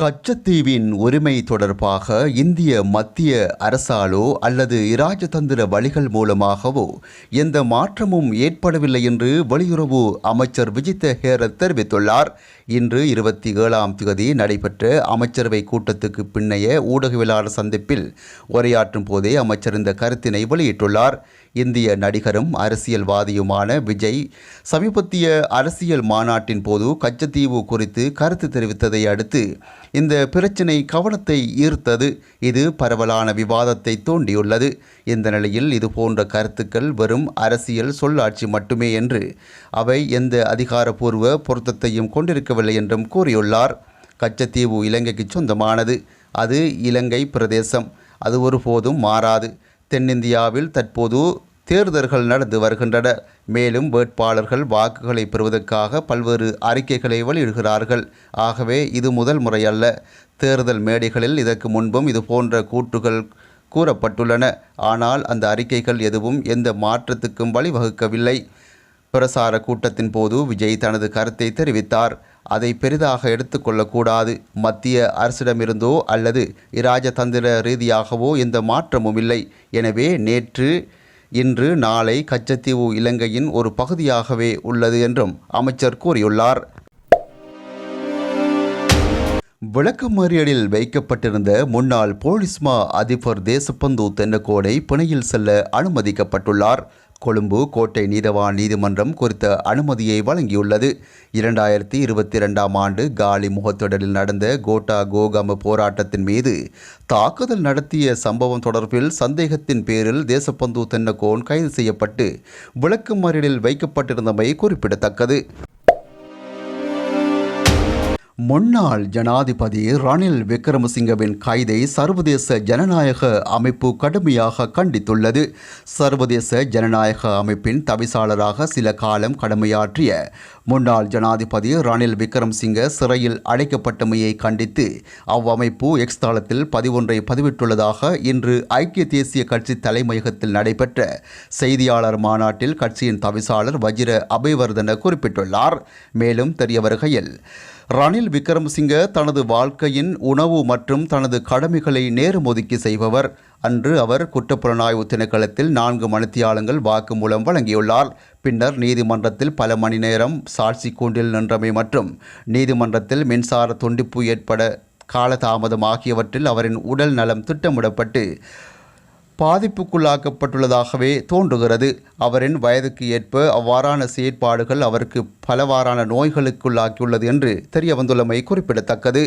கச்சத்தீவின் உரிமை தொடர்பாக இந்திய மத்திய அரசாலோ அல்லது இராஜதந்திர வழிகள் மூலமாகவோ எந்த மாற்றமும் ஏற்படவில்லை என்று வெளியுறவு அமைச்சர் விஜித்த ஹேரத் தெரிவித்துள்ளார். இன்று இருபத்தி ஏழாம் தேதி நடைபெற்ற அமைச்சரவை கூட்டத்துக்கு பின்னைய ஊடகவியலாளர் சந்திப்பில் உரையாற்றும் போதே அமைச்சர் இந்த கருத்தினை வெளியிட்டுள்ளார். இந்திய நடிகரும் அரசியல்வாதியுமான விஜய் சமீபத்திய அரசியல் மாநாட்டின் போது கச்சத்தீவு குறித்து கருத்து தெரிவித்ததை அடுத்து இந்த பிரச்சினை கவனத்தை ஈர்த்தது. இது பரவலான விவாதத்தை தூண்டியுள்ளது. இந்த நிலையில் இது போன்ற கருத்துக்கள் வெறும் அரசியல் சொல்லாட்சி மட்டுமே என்று அவை எந்த அதிகாரப்பூர்வ பொருத்தத்தையும் கொண்டிருக்கவில்லை என்றும் கூறியுள்ளார். கச்சத்தீவு இலங்கைக்கு சொந்தமானது. அது இலங்கை பிரதேசம். அது ஒருபோதும் மாறாது. தென்னிந்தியாவில் தற்போது தேர்தல்கள் நடந்து வருகின்றன. மேலும் வேட்பாளர்கள் வாக்குகளை பெறுவதற்காக பல்வேறு அறிக்கைகளை வெளியிடுகிறார்கள். ஆகவே இது முதல் முறையல்ல. தேர்தல் மேடைகளில் இதற்கு முன்பும் இது போன்ற கூற்றுகள் கூறப்பட்டுள்ளன. ஆனால் அந்த அறிக்கைகள் எதுவும் எந்த மாற்றத்துக்கும் வழிவகுக்கவில்லை. பிரசார கூட்டத்தின் போது விஜய் தனது கருத்தை தெரிவித்தார். அதை பெரிதாக எடுத்துக்கொள்ளக்கூடாது மத்திய அரசிடமிருந்தோ அல்லது இராஜதந்திர ரீதியாகவோ எந்த மாற்றமும் இல்லை. எனவே நேற்று இன்று நாளை கச்சத்தீவு இலங்கையின் ஒரு பகுதியாகவே உள்ளது என்றும் அமைச்சர் கூறியுள்ளார். விளக்கமறியலில் வைக்கப்பட்டிருந்த முன்னாள் போலீஸ்மா அதிபர் தேசப்பந்து தென்னக்கோடை பிணையில் செல்ல அனுமதிக்கப்பட்டுள்ளார். கொழும்பு கோட்டை நீதவான் நீதிமன்றம் குறித்த அனுமதியை வழங்கியுள்ளது. இரண்டாயிரத்தி இருபத்தி ரெண்டாம் ஆண்டு காலி முகத்தொடரில் நடந்த கோட்டா கோகம போராட்டத்தின் மீது தாக்குதல் நடத்திய சம்பவம் தொடர்பில் சந்தேகத்தின் பேரில் தேசப்பந்து தென்னகோன் கைது செய்யப்பட்டு விளக்கு மறியலில் வைக்கப்பட்டிருந்தமை குறிப்பிடத்தக்கது. முன்னாள் ஜனாதிபதி ரணில் விக்ரமசிங்கவின் கைதை சர்வதேச ஜனநாயக அமைப்பு கடுமையாக கண்டித்துள்ளது. சர்வதேச ஜனநாயக அமைப்பின் தவிசாளராக சில காலம் கடமையாற்றிய முன்னாள் ஜனாதிபதி ரணில் விக்ரமசிங்க சிறையில் அடைக்கப்பட்டமையை கண்டித்து அவ்வமைப்பு எக்ஸ் தளத்தில் பதிவொன்றை பதிவிட்டுள்ளதாக இன்று ஐக்கிய தேசிய கட்சி தலைமையகத்தில் நடைபெற்ற செய்தியாளர் மாநாட்டில் கட்சியின் தவிசாளர் வஜிர அபய்வர்தன குறிப்பிட்டுள்ளார். மேலும் தெரிய வருகையில் ரணில் விக்ரமசிங்க தனது வாழ்க்கையின் உணவு மற்றும் தனது கடமைகளை நேரம் ஒதுக்கி செய்பவர். அன்று அவர் குற்றப்புலனாய்வு திணைக்களத்தில் நான்கு மணித்தியாளங்கள் வாக்குமூலம் வழங்கியுள்ளார். பின்னர் நீதிமன்றத்தில் பல மணி நேரம் சாட்சி கூண்டில் நின்றமை மற்றும் நீதிமன்றத்தில் மின்சார துண்டிப்பு ஏற்பட காலதாமதம் ஆகியவற்றில் அவரின் உடல் நலம் திட்டமிடப்பட்டு பாதிப்புக்குள்ளாக்கப்பட்டுள்ளதாகவே தோன்றுகிறது. அவரின் வயதுக்கு ஏற்ப அவ்வாறான செயற்பாடுகள் அவருக்கு பலவாறான நோய்களுக்குள்ளாக்கியுள்ளது என்று தெரிய வந்துள்ளமை குறிப்பிடத்தக்கது.